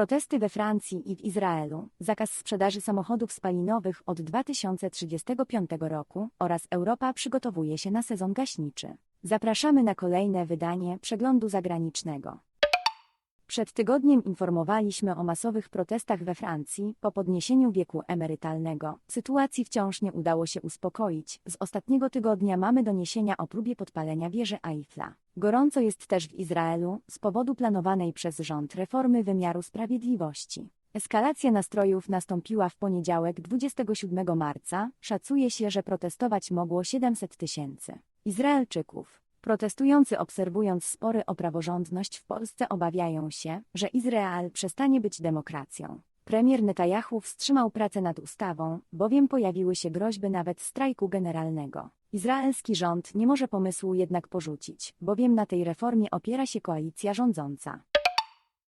Protesty we Francji i w Izraelu, zakaz sprzedaży samochodów spalinowych od 2035 roku oraz Europa przygotowuje się na sezon gaśniczy. Zapraszamy na kolejne wydanie przeglądu zagranicznego. Przed tygodniem informowaliśmy o masowych protestach we Francji po podniesieniu wieku emerytalnego. Sytuacji wciąż nie udało się uspokoić. Z ostatniego tygodnia mamy doniesienia o próbie podpalenia wieży Eiffla. Gorąco jest też w Izraelu z powodu planowanej przez rząd reformy wymiaru sprawiedliwości. Eskalacja nastrojów nastąpiła w poniedziałek 27 marca. Szacuje się, że protestować mogło 700 tysięcy Izraelczyków. Protestujący obserwując spory o praworządność w Polsce obawiają się, że Izrael przestanie być demokracją. Premier Netanyahu wstrzymał pracę nad ustawą, bowiem pojawiły się groźby nawet strajku generalnego. Izraelski rząd nie może pomysłu jednak porzucić, bowiem na tej reformie opiera się koalicja rządząca.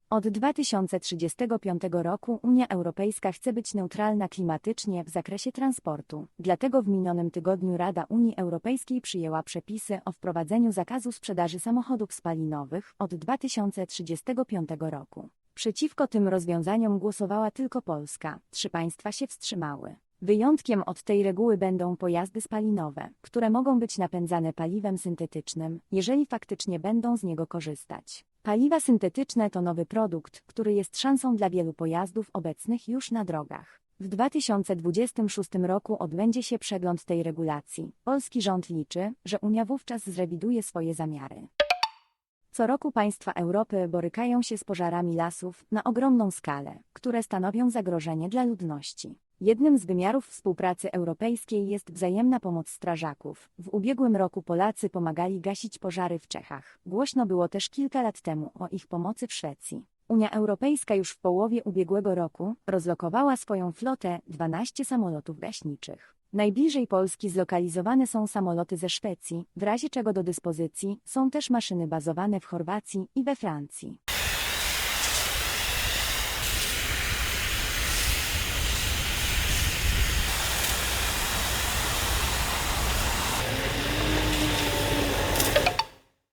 Od 2035 roku Unia Europejska chce być neutralna klimatycznie w zakresie transportu. Dlatego w minionym tygodniu Rada Unii Europejskiej przyjęła przepisy o wprowadzeniu zakazu sprzedaży samochodów spalinowych od 2035 roku. Przeciwko tym rozwiązaniom głosowała tylko Polska. Trzy państwa się wstrzymały. Wyjątkiem od tej reguły będą pojazdy spalinowe, które mogą być napędzane paliwem syntetycznym, jeżeli faktycznie będą z niego korzystać. Paliwa syntetyczne to nowy produkt, który jest szansą dla wielu pojazdów obecnych już na drogach. W 2026 roku odbędzie się przegląd tej regulacji. Polski rząd liczy, że Unia wówczas zrewiduje swoje zamiary. Co roku państwa Europy borykają się z pożarami lasów na ogromną skalę, które stanowią zagrożenie dla ludności. Jednym z wymiarów współpracy europejskiej jest wzajemna pomoc strażaków. W ubiegłym roku Polacy pomagali gasić pożary w Czechach. Głośno było też kilka lat temu o ich pomocy w Szwecji. Unia Europejska już w połowie ubiegłego roku rozlokowała swoją flotę 12 samolotów gaśniczych. Najbliżej Polski zlokalizowane są samoloty ze Szwecji, w razie czego do dyspozycji są też maszyny bazowane w Chorwacji i we Francji.